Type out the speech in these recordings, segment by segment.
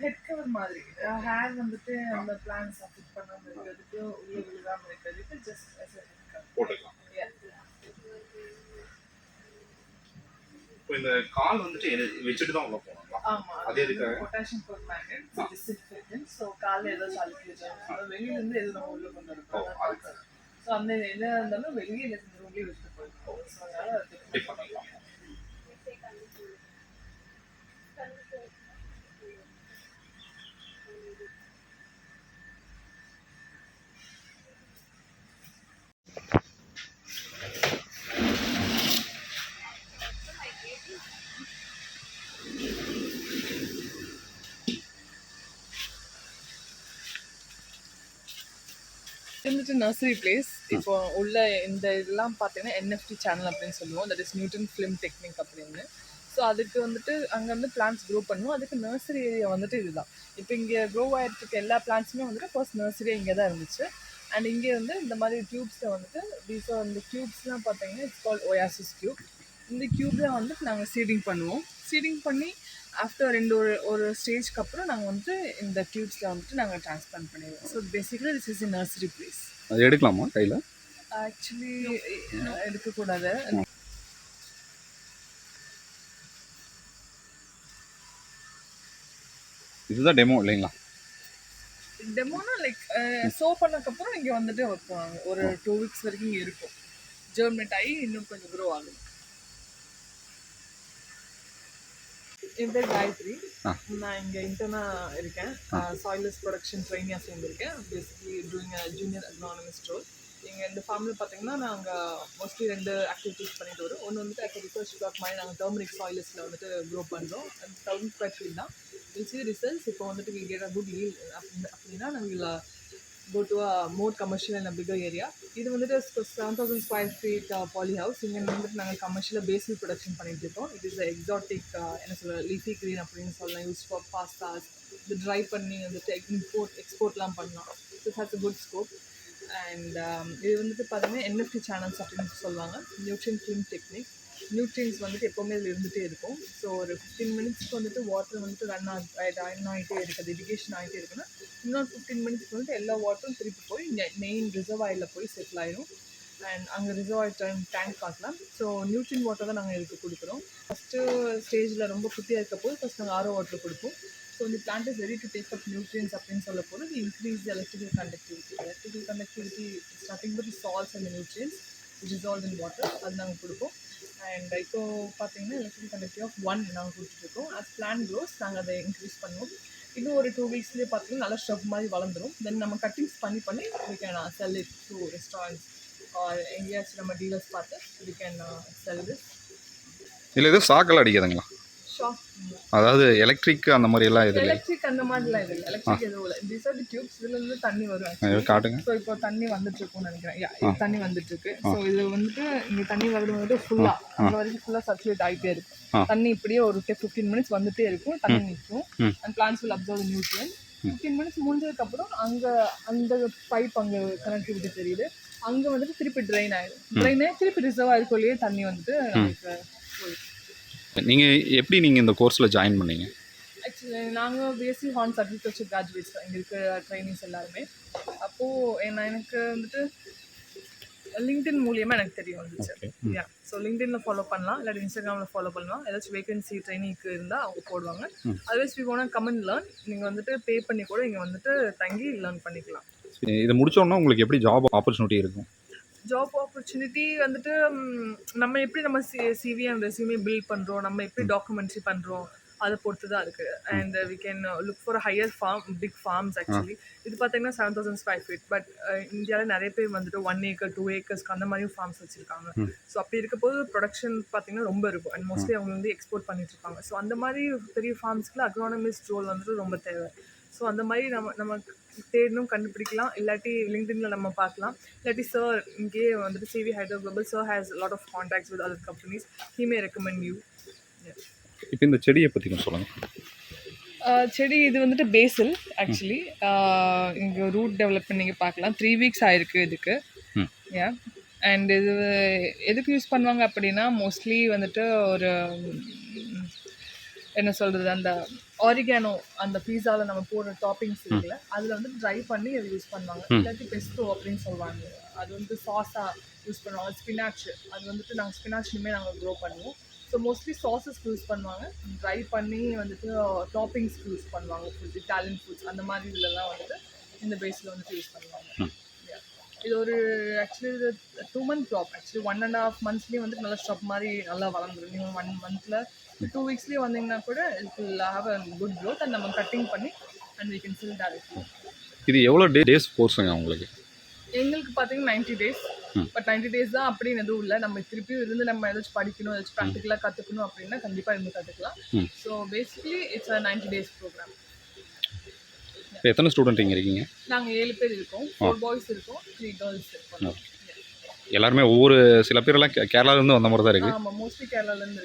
Head cover மாதிரி. Hair வந்துட்டு அந்த பிளான்ஸ் அஃபெக்ட் பண்ணாம இருக்கிறதுக்கு உள்ள விழுகாம இருக்கிறதுக்கு just as a head cover. போட்டுக்கலாம். இப்போ இந்த கால் வந்துட்டு எது- வச்சுட்டு தான் உள்ள போகணுங்களா ஆமா அது எதுக்காக? பொட்டாசியம் பெர்மேங்கனேட் டிஸ்இன்ஃபெக்டன்ட் ஸோ காலில் ஏதோ சளிக்கு வெளியில இருந்து எதுவும் நம்ம உள்ள கொண்டு அந்த என்ன இருந்தாலும் வெளியில இருந்து ரூம்லேயே விட்டு போயிருக்கோம் ஸோ அதனால அது இப்படி இருந்துட்டு நர்சரி பிளேஸ் இப்போ உள்ள இந்த இதெல்லாம் பார்த்தீங்கன்னா என்எஃப்டி சேனல் அப்படின்னு சொல்லுவோம். That is nutrient film technique அப்படின்னு. ஸோ அதுக்கு வந்துட்டு அங்கே வந்து பிளான்ஸ் க்ரோ பண்ணுவோம். அதுக்கு நர்சரி ஏரியா வந்துட்டு இதுதான். இப்போ இங்கே க்ரோ ஆகிருக்க எல்லா பிளான்ஸுமே வந்துட்டு ஃபர்ஸ்ட் நர்சரி இங்கே தான் இருந்துச்சு. அண்ட் இங்கே வந்து இந்த மாதிரி டியூப்ஸில் வந்துட்டு தீஸ் இந்த டியூப்ஸ்லாம் பார்த்தீங்கன்னா இட்ஸ் கால் ஒயாசிஸ் டியூப் இந்த டியூப்பில் வந்துட்டு நாங்கள் சீடிங் பண்ணுவோம். சீடிங் பண்ணி ஆஃப்டர் ரெண்டு ஒரு ஒரு ஸ்டேஜ்க்கு அப்புறம் நாங்கள் வந்துட்டு இந்த டியூப்ஸில் வந்துட்டு நாங்கள் ட்ரான்ஸ்பிளான்ட் பண்ணிடுவோம். So basically this is a nursery place அது எடுக்கலாமா கையில்? ஆக்சுவலி எடுக்கக்கூடாது. இதுதான் டெமோ இல்லைங்களா? டெமோனா லைக் சோ பண்ணக்கப்புறம் இங்கே வந்துட்டு வைப்பாங்க. ஒரு டூ வீக்ஸ் வரைக்கும் இங்கே இருக்கும். ஜெர்மினேட் ஆகி இன்னும் கொஞ்சம் க்ரோ ஆகும். என் பேர் காயத்ரி. நான் இங்கே இன்டர்னா இருக்கேன். சாயிலஸ் ப்ரொடக்ஷன் ட்ரைனியாக சேர்ந்துருக்கேன். Basically doing junior agronomist role எங்கள் இந்த ஃபார்மில் பார்த்தீங்கன்னா நாங்கள் மோஸ்ட்லி ரெண்டு ஆக்டிவிட்டீஸ் பண்ணிட்டு வரோம் ஒன்று வந்துட்டு அட் ரிசர்ச் பிளாக் மாதிரி நாங்கள் டர்மரிக் சாயிலஸில் வந்துட்டு க்ரோ பண்ணுறோம் அது டவுன் ஃபீல்ட் தான். வில் சி ரிசல்ட்ஸ் இப்போ வந்துட்டு வி கெட் அ குட் அப்படி அப்படின்னா நாங்கள் go to a more commercial and bigger area இது வந்துட்டு seven thousand square feet poly house இங்கே வந்துட்டு நாங்கள் கமர்ஷியலாக பேசில் ப்ரொடக்ஷன் பண்ணிட்டு இருக்கோம். இட் இஸ் எக்ஸாட்டிக் என்ன சொல்ல லீஃபி க்ரீன் அப்படின்னு சொல்லலாம். யூஸ் ஃபார் பாஸ்தாஸ் இது ட்ரை பண்ணி வந்துட்டு இம்போர்ட் எக்ஸ்போர்ட்லாம் பண்ணலாம். It has a good scope and இது வந்துட்டு பார்த்தீங்கன்னா என்எஃப்டி சேனல்ஸ் அப்படின்னு சொல்லுவாங்க. நியூட்ரியன் ஃபிலிம் டெக்னிக் நியூட்ரியன்ஸ் வந்துட்டு எப்போவுமே இதில் இருந்துகிட்டே இருக்கும். ஸோ ஒரு ஃபிஃப்டீன் மினிட்ஸ்க்கு வந்துட்டு வாட்டர் வந்துட்டு ரன் ரன் ஆகிட்டே இருக்குது இரிகேஷன் ஆகிட்டே இருக்குன்னா இன்னொரு ஃபிஃப்டீன் மினிட்ஸ்க்கு வந்துட்டு எல்லா வாட்டரும் திருப்பி போய் மெயின் ரிசர்வ் ஆயில் போய் செட்டில் ஆயிடும் அண்ட் அங்கே ரிசர்வ் டைம் டேங்க் பார்க்கலாம் ஸோ நியூட்ரியன் வாட்டர் தான் நாங்கள் இதுக்கு கொடுக்குறோம். ஃபஸ்ட்டு ஸ்டேஜில் ரொம்ப குட்டியாக இருக்க போது ஃபஸ்ட் நாங்கள் ஆரோ வாட்டர் கொடுப்போம். ஸோ இந்த plant is ready to take up nutrients அப்படின்னு சொல்ல போது increase electrical conductivity electrical conductivity starting but salts and nutrients dissolve in water அது நாங்கள் கொடுப்போம். அண்ட் இப்போ பார்த்தீங்கன்னா எலக்ட்ரிக் கண்டக்டிவ் ஆஃப் ஒன் நாங்கள் கொடுத்துட்ருக்கோம் அஸ் பிளான் க்ரோஸ் நாங்கள் அதை இன்க்ரீஸ் பண்ணுவோம். இன்னும் ஒரு டூ வீக்ஸ்லேயே பார்த்தீங்கன்னா நல்லா ஸ்டப் மாதிரி வளர்ந்துடும் தென் நம்ம கட்டிங்ஸ் பண்ணி பண்ணி we can sell it to restaurants or எங்கேயாச்சும் நம்ம டீலர்ஸ் பார்த்து வி கேன் செல் திஸ் இல்லை எதுவும் சாக்கெல்லாம் அடிக்காதுங்களா? அதாவது எலக்ட்ரிக் அந்த மாதிரி எல்லாம் இது எலக்ட்ரிக் அந்த மாதிரிலாம் இது எலக்ட்ரிக் எதுவும் இல்லை. திஸ் ஆர் தி டியூப்ஸ் இதுல இருந்து தண்ணி வரும் காட்டுங்க. ஸோ இப்போ தண்ணி வந்துட்டு இருக்கும்னு நினைக்கிறேன் தண்ணி வந்துட்டு இருக்கு ஸோ இது வந்துட்டு இங்க தண்ணி வருது வந்துட்டு ஃபுல்லா அங்க வரைக்கும் ஃபுல்லா சர்க்குலேட் ஆகிட்டே ஆ. இருக்கும். தண்ணி இப்படியே ஒரு ஃபிஃப்டீன் மினிட்ஸ் வந்துட்டே இருக்கும். தண்ணி நிற்கும். And plants will observe nutrient fifteen minutes முடிஞ்சதுக்கு அப்புறம் அங்க அந்த பைப் அங்க கனெக்டிவிட்டி தெரியுது. அங்க வந்துட்டு திருப்பி ட்ரைன் ஆயிடும் ட்ரைன் ஆகி திருப்பி ரிசர்வ் ஆயிருக்கோலையே தண்ணி வந்துட்டு நமக்கு நீங்கள் எப்படி நீங்கள் இந்த கோர்ஸில் ஜாயின் பண்ணீங்க? ஆக்சுவலி நாங்கள் பிஎஸ்சி ஹார்ன்ஸ் அக்ரிகல்ச்சர் கிராஜுவேட்ஸ் தான். இங்கே இருக்க ட்ரைனிங்ஸ் எல்லாருமே. அப்போது என்ன எனக்கு வந்துட்டு லிங்க்டின் மூலியமாக எனக்கு தெரிய வந்துச்சு. யா ஸோ லிங்க்டின்ல ஃபாலோ பண்ணலாம். இல்லாட்டி இன்ஸ்டாகிராமில் ஃபாலோ பண்ணலாம். ஏதாச்சும் வேகன்சி ட்ரைனிங்க்கு இருந்தால் அவங்க போடுவாங்க. அதர்வைஸ் வி போனால் கமெண்ட் லேர்ன் நீங்கள் வந்துட்டு பே பண்ணி கூட இங்கே வந்துட்டு தங்கி லேர்ன் பண்ணிக்கலாம். இதை முடிச்சோன்னா உங்களுக்கு எப்படி ஜாப் ஆப்பர்ச்சுனிட்டி இருக்கும்? ஜாப் ஆப்பர்ச்சுனிட்டி வந்துட்டு நம்ம எப்படி நம்ம C CV and resume build பண்ணுறோம் நம்ம எப்படி டாக்குமெண்ட்ரி பண்ணுறோம் அதை பொறுத்து தான் இருக்குது and we can look for higher farm big farms actually இது பார்த்தீங்கன்னா seven thousand square feet but இந்தியாவில் நிறைய பேர் வந்துட்டு ஒன் ஏக்கர் டூ ஏக்கர்ஸ்க்கு அந்த மாதிரியும் ஃபார்ம்ஸ் வச்சுருக்காங்க. ஸோ அப்படி இருக்க போது ப்ரொடக்ஷன் பார்த்தீங்கன்னா ரொம்ப இருக்கும். அண்ட் மோஸ்ட்லி அவங்க வந்து எக்ஸ்போர்ட் பண்ணிட்டு இருப்பாங்க. ஸோ அந்த மாதிரி பெரிய ஃபார்ம்ஸ்க்குள்ள அக்ரானமிஸ்ட் ரோல் வந்துட்டு ரொம்ப தேவை. ஸோ அந்த மாதிரி நம்ம நம்ம தேடணும் கண்டுபிடிக்கலாம். இல்லாட்டி லிங்க்டின்ல நம்ம பார்க்கலாம். இல்லாட்டி சார் இங்கேயே வந்துட்டு CV hydro global sir has lot of contacts with other companies he may recommend you இப்போ இந்த செடியை பற்றி கொஞ்சம் சொல்லுங்கள் செடி இது வந்துட்டு பேசில் ஆக்சுவலி இங்கே ரூட் டெவலப்மெண்ட் நீங்கள் பார்க்கலாம். த்ரீ வீக்ஸ் ஆயிருக்கு இதுக்கு. ம். யா அண்ட் இது எதுக்கு யூஸ் பண்ணுவாங்க அப்படின்னா மோஸ்ட்லி வந்துட்டு ஒரு என்ன சொல்கிறது அந்த ஆரிகானோ அந்த பீஸாவில் நம்ம போடுற டாப்பிங்ஸ் இருக்குல்ல அதில் வந்து ட்ரை பண்ணி அதை யூஸ் பண்ணுவாங்க. இல்லாட்டி பெஸ்டோ அப்படின்னு சொல்லுவாங்க. அது வந்து சாஸாக யூஸ் பண்ணுவாங்க. ஸ்பினாச் அது வந்துட்டு நாங்கள் ஸ்பினாச்லையுமே நாங்கள் க்ரோ பண்ணுவோம். ஸோ மோஸ்ட்லி சாஸஸ்க்கு யூஸ் பண்ணுவாங்க. ட்ரை பண்ணி வந்துட்டு டாப்பிங்ஸ்க்கு யூஸ் பண்ணுவாங்க. ஃபுட் இட்டாலியன் ஃபுட்ஸ் அந்த மாதிரி இதுலலாம் வந்துட்டு இந்த பேஸில் வந்துட்டு யூஸ் பண்ணுவாங்க. இது ஒரு actually two month crop actually one and half மந்த்ஸ்லேயே வந்து நல்லா ஸ்டாப் மாதிரி நல்லா வளர்ந்துரும். நீங்கள் ஒன் மந்த்தில் டூ வீக்ஸ்லேயே வந்தீங்கன்னா கூட it will have a good growth and நம்ம கட்டிங் பண்ணி and we can sell directly இது எவ்வளோ டே டேஸ் கோர்ஸுங்க உங்களுக்கு? எங்களுக்கு பார்த்தீங்கன்னா ninety days. But ninety days தான் அப்படின்னு எதுவும் இல்லை. நம்ம திருப்பியும் இருந்து நம்ம ஏதாச்சும் படிக்கணும் ஏதாச்சும் ப்ராக்டிக்கலாக கற்றுக்கணும் அப்படின்னா கண்டிப்பாக இருந்து கற்றுக்கலாம். So basically it's a ninety days program எத்தனை ஸ்டூடெண்ட் இங்கே இருக்கீங்க? நாங்கள் ஏழு பேர் இருக்கோம். ஃபோர் பாய்ஸ் இருக்கோம் த்ரீ கேர்ள்ஸ் இருக்கோம். எல்லாருமே ஒவ்வொரு சில பேரெல்லாம் கே- கேரளாலேருந்து வந்த மாதிரி தான் இருக்குது ஆமாம் மோஸ்ட்லி கேரளாலேருந்து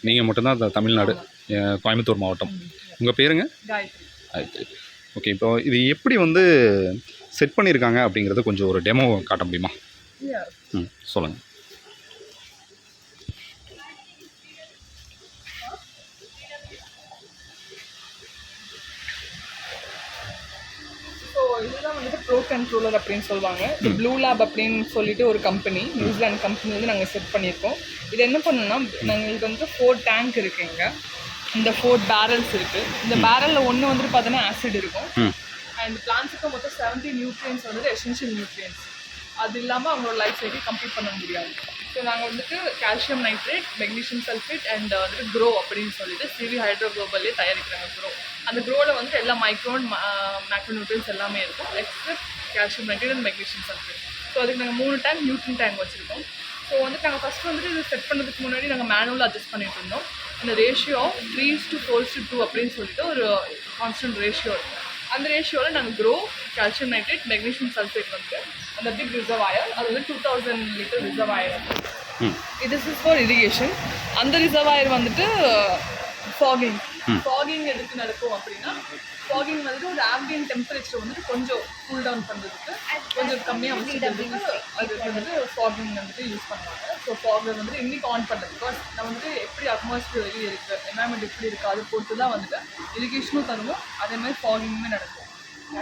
நீங்கள் மட்டும்தான் த- தமிழ்நாடு அஹ், கோயம்புத்தூர் மாவட்டம். உங்கள் பேருங்க? காயத்ரி. ஓகே இப்போ இது எப்படி வந்து செட் பண்ணியிருக்காங்க அப்படிங்கிறத கொஞ்சம் ஒரு டெமோ காட்ட முடியுமா? Yeah. ம் சொல்லுங்கள் வந்துட்டு ப்ரோ கண்ட்ரோலர் அப்படின்னு சொல்லுவாங்க. இது ப்ளூ லேப் அப்படின்னு சொல்லிட்டு ஒரு கம்பெனி நியூசிலாந்து கம்பெனி வந்து நாங்கள் செட் பண்ணியிருக்கோம். இது என்ன பண்ணோம்னா நாங்களுக்கு வந்து ஃபோர் டேங்க் இருக்குங்க இந்த ஃபோர் பேரல்ஸ் இருக்குது இந்த பேரலில் ஒன்று வந்துட்டு பார்த்தீங்கன்னா ஆசிட் இருக்கும். அண்ட் பிளான்ஸுக்கு மொத்தம் செவன்ட்டி நியூட்ரியன்ஸ் வந்துட்டு எசென்ஷியல் நியூட்ரியன்ஸ் அது இல்லாமல் அவங்களோட லைஃப் சைக்கிள் கம்ப்ளீட் பண்ண முடியாது. ஸோ நாங்கள் வந்துட்டு calcium nitrate magnesium sulphate and வந்துட்டு க்ரோ அப்படின்னு சொல்லிட்டு சிவி ஹைட்ரோ குளோபல்லே தயாரிக்கிறாங்க க்ரோ அந்த க்ரோவில் வந்துட்டு எல்லா மைக்ரோன் மேக்ரோநியூட்ரியன்ஸ் எல்லாமே இருக்கும். Except calcium nitrate and magnesium sulphate so அதுக்கு நாங்கள் மூணு டேங்க் நியூட்ரின் டேங்க் வச்சுருக்கோம். ஸோ வந்துட்டு நாங்கள் ஃபஸ்ட்டு வந்துட்டு இது செட் பண்ணதுக்கு முன்னாடி நாங்கள் மேனுவலாக அட்ஜஸ்ட் பண்ணிட்டு இருந்தோம். இந்த ratio threes to fours to two அப்படின்னு சொல்லிட்டு ஒரு கான்ஸ்டன்ட் ரேஷியோ இருக்கும். அந்த ரேஷியோவில் நாங்கள் grow calcium nitrate magnesium sulphate வந்து அந்த பிக் ரிசர்வாயர் அது வந்து டூ தௌசண்ட் லிட்டர் ரிசர்வாயர் ம். இது இஸ் ஃபார் இரிகேஷன் அந்த ரிசர்வாயர் வந்துட்டு ஃபாகிங் ஃபாகிங் எதுக்கு நடக்கும் அப்படின்னா ஃபாகிங் வந்துட்டு ஒரு ஆம்பியன் டெம்பரேச்சர் வந்துட்டு கொஞ்சம் கூல் டவுன் பண்ணுறதுக்கு கொஞ்சம் கம்மியாக வச்சுக்கிறதுக்கு அது வந்துட்டு ஃபாகிங் வந்துட்டு யூஸ் பண்ணுவாங்க. ஸோ ஃபாகர் வந்துட்டு இன்னைக்கு ஆன் பண்ணுறது பிகாஸ் நம்ம வந்துட்டு எப்படி அட்மாஸ்பியர் வெளியே இருக்குது என்வாயன்மெண்ட் எப்படி இருக்குது அதை பொறுத்து தான் வந்துட்டு இரிகேஷனும் தருவோம். அதே மாதிரி ஃபாகிங்குமே நடக்கும்.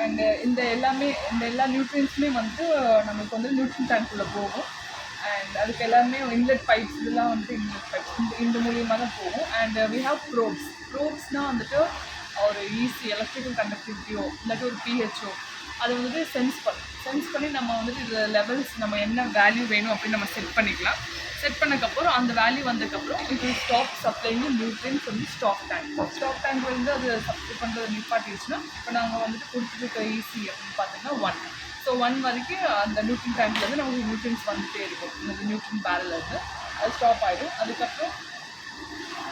அண்ட் இந்த எல்லாமே இந்த எல்லா நியூட்ரியன்ஸுமே வந்துட்டு நமக்கு வந்து நியூட்ரியன் டேங்க்குள்ளே போகும். அண்ட் அதுக்கு எல்லாமே இன்லெட் பைப்ஸ் இதெல்லாம் வந்துட்டு இன்லெட் பைப்ஸ் இந்த இந்த மூலியமாக தான் போகும். அண்ட் வி ஹாவ் ப்ரோப்ஸ் ப்ரோப்ஸ்னால் வந்துட்டு ஒரு ஈஸி எலக்ட்ரிக்கல் கண்டக்டிவிட்டியோ இல்லாட்டி ஒரு பிஹெச்ஓ அது வந்துட்டு சென்ஸ் பண்ணும் சென்ஸ் பண்ணி நம்ம வந்துட்டு இது லெவல்ஸ் நம்ம என்ன வேல்யூ வேணும் அப்படின்னு நம்ம செட் பண்ணிக்கலாம். செட் பண்ணக்கப்புறம் அந்த வேல்யூ வந்ததுக்கப்புறம் இது ஸ்டாப் சப்ளைங்க நியூட்ரியன்ஸ் வந்து ஸ்டாப் டேங்க் ஸ்டாப் டேங்க் வந்து அது சப்ளை பண்ணுறது நிப்பாட்டிடுச்சுன்னா இப்போ நாங்கள் வந்துட்டு கொடுத்துருக்க ஈஸி அப்படின்னு பார்த்தீங்கன்னா ஒன் ஸோ ஒன் வரைக்கும் அந்த நியூட்ரின் டேங்க்லேருந்து நமக்கு நியூட்ரியன்ஸ் வந்துட்டே இருக்கும். இந்த நியூட்ரின் பேரலேருந்து அது ஸ்டாப் ஆகிடும் அதுக்கப்புறம்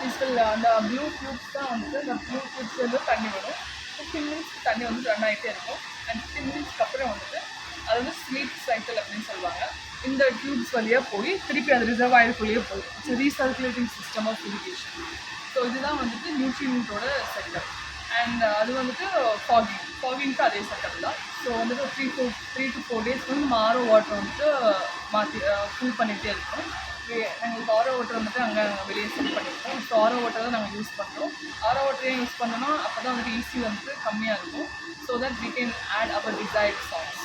இஸ்பில் uh, அந்த ப்ளூ டியூப்ஸ் தான் வந்துட்டு அந்த ப்ளூ டியூப்ஸ்லேருந்து தண்ணி வரும். ஃபிஃப்டீன் மினிட்ஸ் தண்ணி வந்து ரன் ஆகிட்டே இருக்கும். அண்ட் ஃபிஃப்டீன் மினிட்ஸ்க்கு அப்புறம் வந்துட்டு அது வந்து ஸ்லீப் சைக்கிள் அப்படின்னு சொல்லுவாங்க. இந்த டியூப்ஸ் வழியாக போய் திருப்பி அது ரிசர்வாயருக்குள்ளேயே போகும் it's recirculating system of irrigation so இதுதான் வந்துட்டு நியூட்ரியன்ட்டோட செட்டப் அண்ட் அது வந்துட்டு ஃபாகிங் ஃபாகிங்க்கு அதே செட்டப் தான். ஸோ வந்துட்டு three four three to four days வந்து நம்ம வாட்டர் வந்துட்டு மாற்றி ஃபுல் uh, பண்ணிகிட்டே இருக்கும். வே- எங்களுக்கு ஆரோ வாட்டர் வந்துட்டு அங்கே வெளியே செட் பண்ணியிருக்கோம் ஸோ ஆரோ வாட்டர் தான் நாங்கள் யூஸ் பண்ணுறோம் ஆரோ வாட்டரே யூஸ் பண்ணோன்னா அப்போ தான் வந்துட்டு ஈஸி வந்துட்டு கம்மியாக இருக்கும். So that we can add our desired changes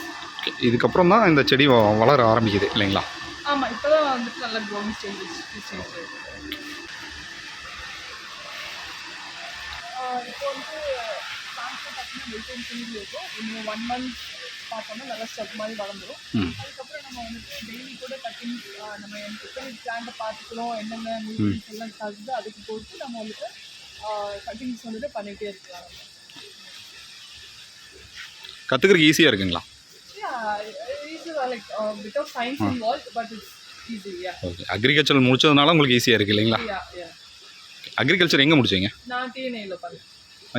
இதுக்கப்புறம் தான் இந்த செடி வ- வளர ஆரம்பிக்குது இல்லைங்களா? ஆமாம் இப்போ தான் வந்துட்டு நல்ல க்ரோவிங் ஸ்டேஜ் ஸ்டேஜ் இப்போ வந்து பிளான்ஸ் பார்த்தீங்கன்னா வெயிட்டிங் பண்ணி இருக்கும். இன்னும் ஒன் மந்த் பார்த்தோம்னா நல்லா ஸ்டெப் மாதிரி வளர்ந்துரும். ம். அதுக்கப்புறம் நம்ம வந்துட்டு டெய்லி கூட கட்டிங் நம்ம எப்படி பிளான்ட்டை பார்த்துக்கிறோம் என்னென்ன நியூட்ரியன்ஸ் எல்லாம் தகுது அதுக்கு பொறுத்து நம்ம வந்துட்டு கட்டிங்ஸ் வந்துட்டு பண்ணிகிட்டே இருக்கலாம். கற்றுக்கிறதுக்கு ஈஸியாக இருக்குங்களா? ஓகே அக்ரிகல்ச்சர் முடிச்சதுனால உங்களுக்கு ஈஸியாக இருக்குது இல்லைங்களா அக்ரிகல்ச்சர் எங்கே முடிச்சீங்க? நான் டிஎன்ஏல பண்ணேன்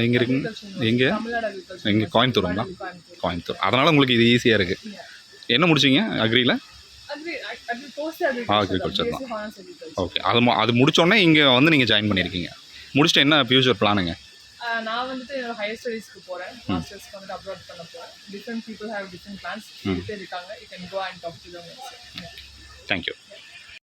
எங்கே இருக்குங்க எங்கே? எங்கே கோயம்புத்தூருங்களா? கோயம்புத்தூர். அதனால் உங்களுக்கு இது ஈஸியாக இருக்குது என்ன முடிச்சீங்க? அக்ரியில் அக்ரிகல்ச்சர் தான். ஓகே அது அது முடிச்சோடனே இங்கே வந்து நீங்கள் ஜாயின் பண்ணியிருக்கீங்க முடிச்சுட்டு என்ன ஃபியூச்சர் பிளானுங்க நான் வந்துட்டு ஹையர் ஸ்டடீஸ்க்கு போகிறேன் மாஸ்டர்ஸ்க்கு வந்துட்டு அப்ராட் பண்ண போகிறேன் different people have different plans இருக்காங்க. You can go and talk to thank you.